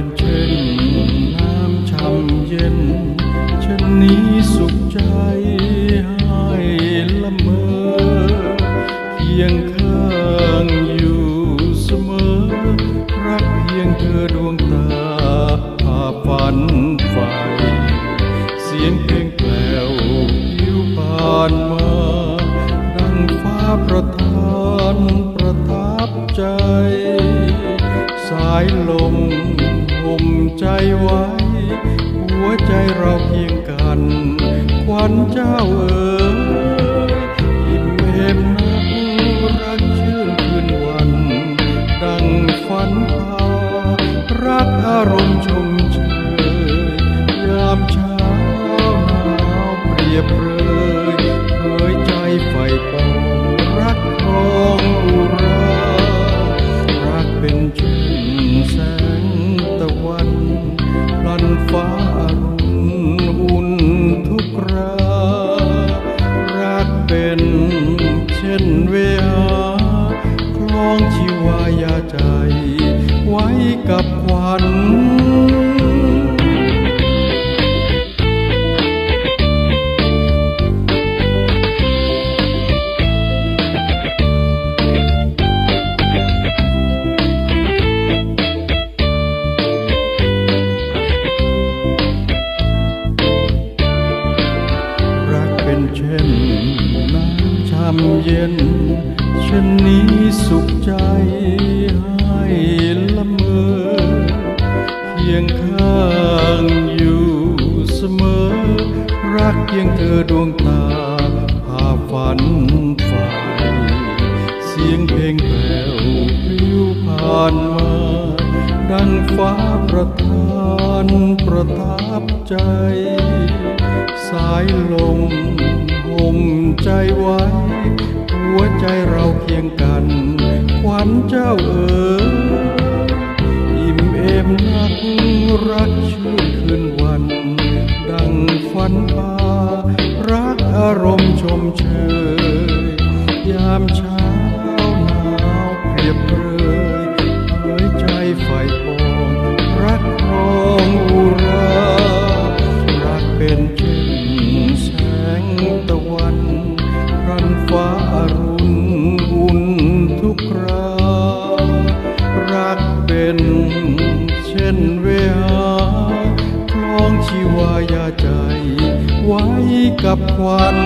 เป็นเช่นน้ำช่ำเย็น เช่นนี้สุขใจให้ละเมอเคียงข้างอยู่เสมอ รักเพียงเธอดวงตาผ่าฝันไฟเสียงเพลงแปลวผิวผ่านมา ดังฟ้าประทานประทับใจ สายลม ใจไว้ หัวใจเราเพียงกัน ควันเจ้าเอ๋ย ฟ้าอรุณอุ่นทุกรารักเป็นเช่นเวหาคล้องชีวายาใจ ไว้กับควัน ช่นน้ำช่ำเย็น เช่นนี้สุขใจให้ละเมอเคียงข้างอยู่เสมอ รักเพียงเธอดวงตาพาฝันไฟเสียงเพลงแผ่วพลิ้วผ่านมา ดังฟ้าประทานประทับใจ สายลม ห่มใจไว้ หัวใจเราเคียงกันขวัญเจ้าเอ๋อิ่มเอมนักรักชื่นคืนวัน ดังฝันพารักอารมณ์ชมเชยยามเช้าหนาวเปรียบ เป็นเช่นเวหาคล้องชีวายาใจ ไว้กับควัน